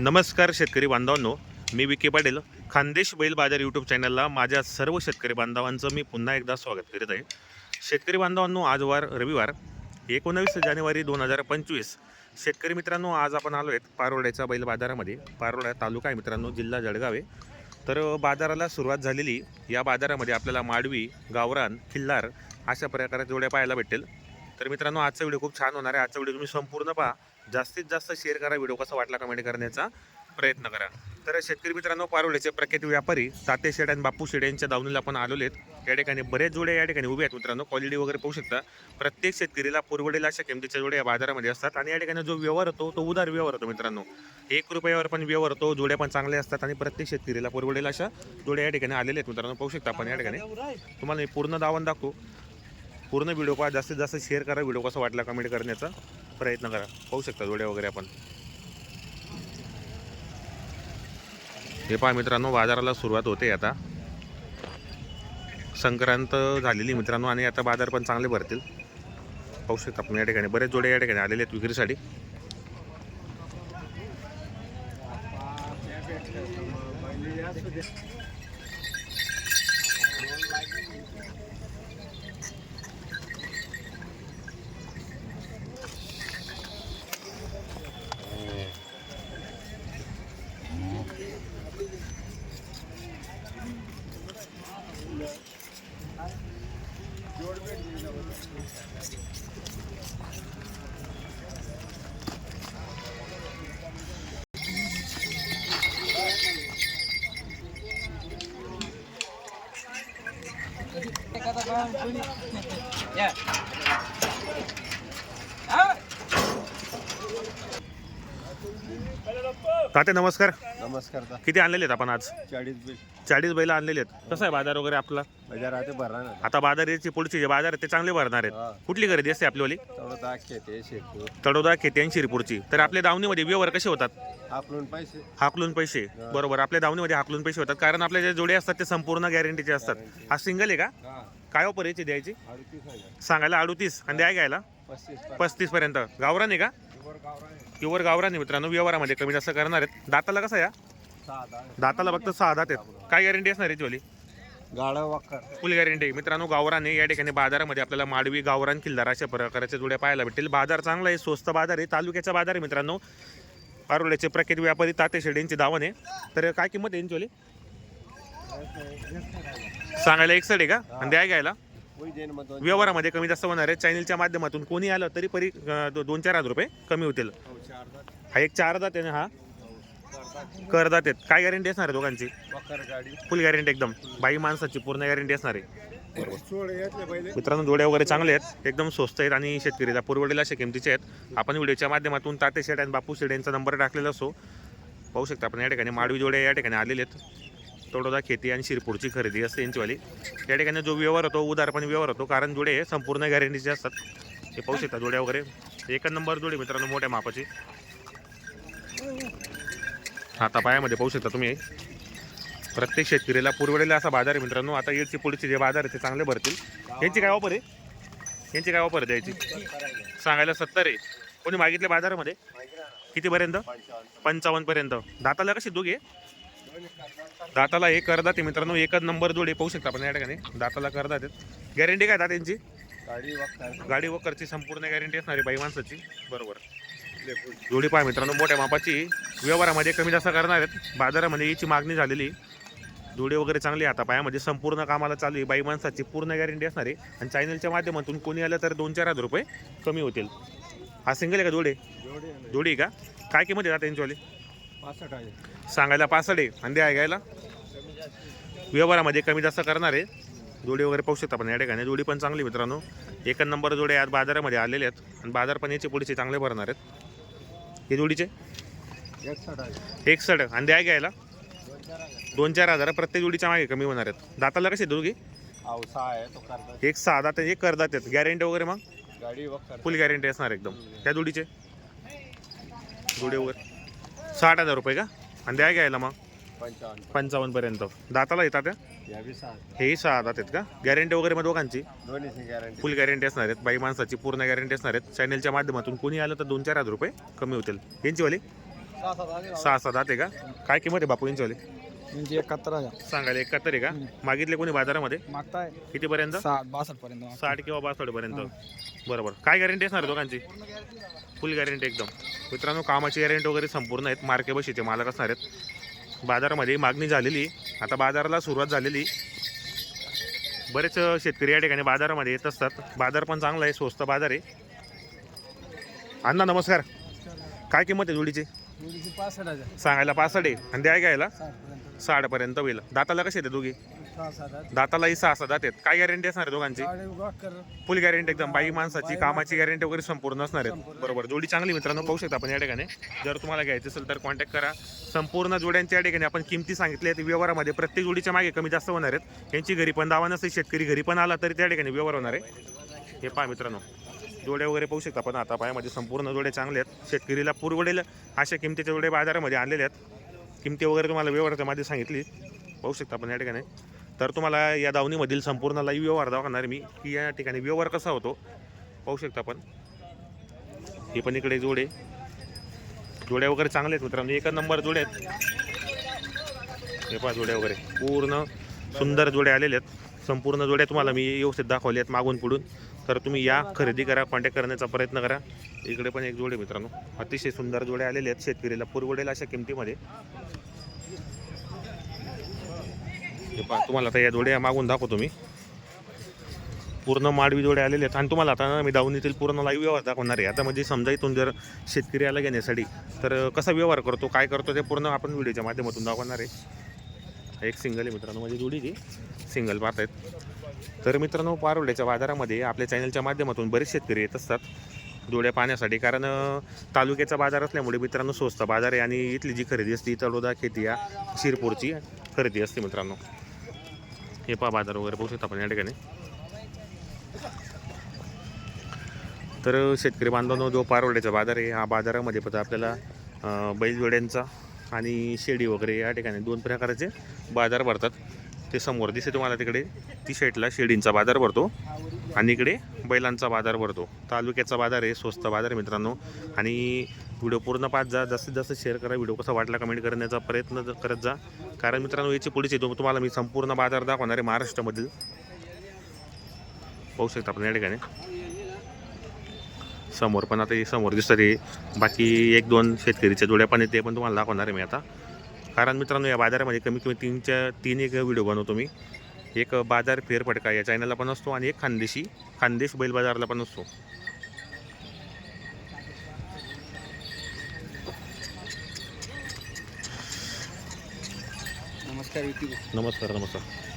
नमस्कार शेतकरी बांधवांनो मी विके पाटील. खानदेश बैल बाजार यूट्यूब चॅनलला माझ्या सर्व शेतकरी बांधवांचं मी पुन्हा एकदा स्वागत करीत आहे. शेतकरी बांधवांनो आज वार रविवार एकोणावीस जानेवारी दोन हजार पंचवीस. शेतकरी मित्रांनो आज आपण आलो आहेत पारोड्याच्या बैल बाजारामध्ये. पारोडा तालुका आहे मित्रांनो जिल्हा जळगाव आहे. तर बाजाराला सुरुवात झालेली या बाजारामध्ये आपल्याला माडवी गावरान खिल्लार अशा प्रकारे जोड्या पाहायला भेटेल तर मित्रांनो आजचा व्हिडिओ खूप छान होणार आहे. आजचा व्हिडिओ तुम्ही संपूर्ण पहा. जास्तीत जास्त शेअर करा व्हिडिओ कसा वाटला कमेंट करण्याचा प्रयत्न करा. तर शेतकरी मित्रांनो पारोड्याचे प्रख्यात व्यापारी ताते शेड आणि बापू शेड यांच्या दावणीला आपण आलेले आहेत. या ठिकाणी बरेच जोडे या ठिकाणी उभे आहेत मित्रांनो. क्वालिटी वगैरे पाहू शकता. प्रत्येक शेतकरीला पुरवडेल अशा किमतीच्या जोड्या या बाजारामध्ये असतात. आणि या ठिकाणी जो व्यवहार होतो तो उदार व्यवहार होतो मित्रांनो. एक रुपयावर पण व्यवहार होतो जोड्या पण चांगल्या असतात आणि प्रत्येक शेतकरीला पुरवडेल अशा जोड्या या ठिकाणी आलेल्या आहेत मित्रांनो. पाहू शकता आपण या ठिकाणी. तुम्हाला मी पूर्ण दावण दाखवू. पूर्ण व्हिडिओ पहा. जास्तीत जास्त शेअर करा. व्हिडिओ कसा वाटला कमेंट करण्याचा. प्रयत्न करा. पाहू शकता जोड्या वगैरे आपण. हे पहा मित्रांनो बाजाराला सुरुवात होते आता. संक्रांत झालेली मित्रांनो आणि आता बाजार पण चांगले भरतील. पाहू शकता आपण या ठिकाणी. बरेच जोडे या ठिकाणी आलेले आहेत विक्रीसाठी. Yeah. ताते नमस्कार नमस्कार किती आणलेले आहेत आपण आज? चाळीस बिल. चाळीस बैल आणलेले आहेत. कसं आहे बाजार वगैरे आपला? बाजार आता भरा ना आता बाजार याची पुढचे जे बाजार आहेत ते चांगले भरणार आहेत. कुठली खरेदी असते आपलीवाली तेवढं दाखे ते शेतू तडोदा खेते आणि शिरपूरची. तर आपल्या दावणीमध्ये व्यवहार कसे होतात? आपलून पैसे. हाकलून पैसे. बरोबर. आपल्या दावणीमध्ये हाकलून पैसे होतात. कारण आपल्या जे जोडे असतात ते संपूर्ण गॅरंटीचे असतात. हा सिंगल आहे का? हा. काय ऑफर याची द्यायची? अडतीस हजार. सांगायला अडतीस. आणि द्या घ्यायला? पस्तीस पस्तीस पर्यंत. गावरान आहे का? वर गावरा आहे. प्युअर गावरान आहे मित्रांनो व्यवहारामध्ये कमी जास्त करणार आहेत. दाताला कसं या? दाताला फक्त सहा दात आहेत. काय गॅरंटी असणार याची वाली गाडा वक्कर. फुल गॅरंटी मित्रांनो गावराने या ठिकाणी बाजारामध्ये आपल्याला माडवी गावरान किल्लार अशा प्रकारच्या जोड्या पाहायला भेटेल बाजार चांगला आहे स्वस्त बाजार आहे. तालुक्याचा बाजार आहे मित्रांनो. पारोड्याचे प्रख्यात व्यापारी ताते शेड यांची दावण आहे. तर काय किंमत आहे यांची वाली? सांगायला एक आहे का? आणि द्या घ्यायला. व्यवहारामध्ये कमी जास्त होणार आहे. चॅनलच्या माध्यमातून कोणी आलं तरी परी दो- दोन चार हजार रुपये कमी होतील. हो, हा एक चार दात आहे ना हा करतात करदात आहेत काय गॅरंटी असणार आहे दोघांची? फुल गॅरंटी एकदम. बाई माणसाची पूर्ण गॅरंटी असणार आहे. मित्रांनो जोड्या वगैरे चांगले आहेत. एकदम स्वस्त आहेत आणि शेतकरीला पुरवडेल अशा किमतीचे आहेत. आपण व्हिडिओच्या माध्यमातून ताते शेड आणि बापू शेड यांचा नंबर टाकलेला असो. पाहू शकता आपण या ठिकाणी माडवी जोड्या या ठिकाणी आलेले आहेत. तोडोदा खेती आणि शिरपूरची खरेदी असते यांचीवाली या ठिकाणी जो व्यवहार होतो उदारपणे व्यवहार होतो कारण जोडे हे संपूर्ण गॅरंटीचे असतात. हे पाहू शकता जोड्या वगैरे. एक नंबर जोडी मित्रांनो मोठ्या मापाची. आता पायामध्ये पाहू शकता तुम्ही. प्रत्येक शेतकरीला पुरवडेला असा बाजार आहे मित्रांनो. आता येडची पुढचे जे बाजार आहे ते चांगले भरतील. यांची काय वापर आहे? यांची काय वापर आहे द्यायची? सांगायला सत्तर आहे. कोणी मागितले बाजारामध्ये? कितीपर्यंत? पंचावन्नपर्यंत. पंचावन्न पर्यंत दाताला कशी दोघे दाताला हे करदात आहे मित्रांनो एकच नंबर जोडे पाहू शकता आपण या ठिकाणी. दाताला करदात आहेत. गॅरंटी काय दात यांची? गाडी वकरची संपूर्ण गॅरंटी असणारी बाई माणसाची. बरोबर. जोडी पहा मित्रांनो मोठ्या मापाची. व्यवहारामध्ये कमी जास्त करणार आहेत. बाजारामध्ये याची मागणी झालेली. जोडी वगैरे चांगली आता पायामध्ये. संपूर्ण कामाला चालू आहे. बाई माणसाची पूर्ण गॅरंटी असणार. आहे आणि चॅनलच्या माध्यमातून कोणी आलं तर दोन चार हजार रुपये कमी होतील. हा सिंगल आहे का जोडे? जोडे का? काय किंमत आहे त्यांच्यावाली सांगायला पासष्ट आहे. आणि द्या घ्यायला. व्यवहारामध्ये कमी जास्त करणार आहे. जोडी वगैरे पाहू शकता पण या ठिकाणी. जोडी पण चांगली मित्रांनो. एक नंबर जोडे आज बाजारामध्ये आलेले आहेत. आणि बाजार पण याचे पुढचे चांगले भरणार आहेत. हे जोडीचे? एक सड आणि द्या घ्यायला? दोन चार हजार. प्रत्येक जोडीच्या मागे कमी होणार आहेत. दाताला कसे दोघी? तो एक सहा दात एक करदात आहेत. गॅरंटी वगैरे मग? फुल गॅरंटी असणार एकदम. त्या जोडीचे? जोडी वगैरे. साठ हजार रुपये का? आणि द्या घ्यायला मग. पंचावन्न. पंचावन्न पर्यंत. दाताला येतात त्या बी सहा हेही सहा दात आहेत का? गॅरंटी वगैरे मग दोघांची? दोन्हीची गॅरंटी फुल गॅरंटी असणार आहेत. बाई माणसाची पूर्ण गॅरंटी असणार आहेत. चॅनलच्या माध्यमातून कोणी आलं तर दोन चार हजार रुपये कमी होतील. यांची वाली सहा सात आहे का? काय किंमत आहे बापू यांच्यावाले म्हणजे एकाहत्तर हजार. सांगायला एकाहत्तर आहे का? मागितले कोणी बाजारामध्ये? मागताय. कितीपर्यंत? साठ बासष्ट पर्यंत साठ किंवा बासष्ट पर्यंत. बरोबर. काय गॅरंटी असणार दोघांची? फुल गॅरंटी एकदम. मित्रांनो कामाची गॅरंटी वगैरे संपूर्ण आहेत. मार्के बशीचे मालक असणार आहेत. बाजारामध्ये मागणी झालेली. आता बाजाराला सुरुवात झालेली. बरेच शेतकरी या ठिकाणी बाजारामध्ये येत असतात. बाजार पण चांगला आहे. स्वस्त बाजार आहे. अण्णा नमस्कार. काय किंमत आहे जोडीची? पासष्ट हजार. सांगायला पासष्ट आहे. आणि द्याय घ्यायला. साठ पर्यंत. साठपर्यंत होईल. दाताला कसे येते दोघी? दातालाही सहा सहा दात आहेत. काय गॅरंटी असणार आहे दोघांची? फुल गॅरंटी एकदम. बाई माणसाची कामाची गॅरंटी वगैरे संपूर्ण असणार आहे बरोबर. जोडी चांगली मित्रांनो. पाहू शकता आपण या ठिकाणी. जर तुम्हाला घ्यायचं असेल तर कॉन्टॅक्ट करा. संपूर्ण जोड्यांच्या या ठिकाणी आपण किमती सांगितल्या आहेत. व्यवहारामध्ये प्रत्येक जोडीच्या मागे कमी जास्त होणार आहेत. यांची घरी पण दावा नसते शेतकरी घरी पण आला तरी त्या ठिकाणी व्यवहार होणार आहे. हे पहा मित्रांनो. जोड्या वगैरे पाहू शकता आपण. आता पायामध्ये संपूर्ण जोड्या चांगल्या आहेत. शेतकरीला पुरवडेल अशा किमतीच्या जोड्या बाजारामध्ये आणलेल्या आहेत. किमती वगैरे तुम्हाला व्यवहाराच्या माझी सांगितली. पाहू शकता आपण या ठिकाणी. तर तुम्हाला या दावणीमधील संपूर्ण लाईव्ह व्यवहार दाखवणार मी. की या ठिकाणी व्यवहार कसा होतो पाहू शकता आपण. हे पण इकडे जोडे. जोड्या वगैरे चांगले आहेत मित्रांनो. एकच नंबर जोडे आहेत. हे पहा जोड्या वगैरे. पूर्ण सुंदर जोड्या आलेल्या आहेत. संपूर्ण जोड्या तुम्हाला मी व्यवस्थित दाखवल्या आहेत मागून पुढून. तर तुम्ही या खरेदी करा कॉन्टॅक्ट करण्याचा प्रयत्न करा. इकडे पण एक जोडे मित्रांनो. अतिशय सुंदर जोडे आलेले आहेत शेतकरीला. पुरवडेल अशा किमतीमध्ये. पहा तुम्हाला आता या जोड्या मागून दाखवतो मी. पूर्ण माडवी जोड्या आलेले आहेत. आणि तुम्हाला आता मी दावणीतील पूर्ण लाईव्ह व्यवहार दाखवणार आहे. आता म्हणजे समजा इथून जर शेतकरी आला घेण्यासाठी तर कसा व्यवहार करतो काय करतो ते पूर्ण आपण व्हिडिओच्या माध्यमातून दाखवणार आहे. एक सिंगल आहे मित्रांनो म्हणजे जोडी जी. सिंगल पाहत आहेत तर मित्रांनो पारोड्याच्या बाजारामध्ये आपल्या चॅनलच्या माध्यमातून बरेच शेतकरी येत असतात. जोड्या पाहण्यासाठी. कारण तालुक्याचा बाजार असल्यामुळे मित्रांनो स्वस्त बाजार आहे आणि इथली जी खरेदी असते तळोदा खेतिया शिरपूरची खरेदी असते मित्रांनो. हे पहा बाजार वगैरे पाहू शकता आपण या ठिकाणी. तर शेतकरी बांधवांनो जो पारवड्याचा बाजार आहे हा बाजारामध्ये पण आपल्याला बैलजोड्यांचा आणि शेडी वगैरे या ठिकाणी दोन प्रकारचे बाजार भरतात. ते समोर दिसते तुम्हाला तिकडे. ती शेटला शेडींचा बाजार भरतो. आणि इकडे बैलांचा बाजार भरतो. तालुक्याचा बाजार आहे स्वस्त बाजार मित्रांनो. आणि व्हिडिओ पूर्ण पाच जा जास्तीत जास्त शेअर करा व्हिडिओ कसा वाटला कमेंट करण्याचा प्रयत्न करत जा. कारण मित्रांनो याची पुढेच येतो. तुम्हाला मी संपूर्ण बाजार दाखवणार आहे महाराष्ट्रामधील. पाहू शकता आपण या ठिकाणी. समोर पण आता हे समोर दिसतात हे बाकी एक दोन शेतकरीच्या जोड्या पण ते पण तुम्हाला दाखवणार आहे मी आता. कारण मित्रांनो या बाजारामध्ये कमी कमी तीनच्या तीन एक व्हिडिओ बनवतो मी. एक बाजार फेरफटका या चॅनलला पण असतो आणि एक खानदेशी खानदेश बैल बाजारला पण असतो. नमस्कार नमस्कार नमस्कार.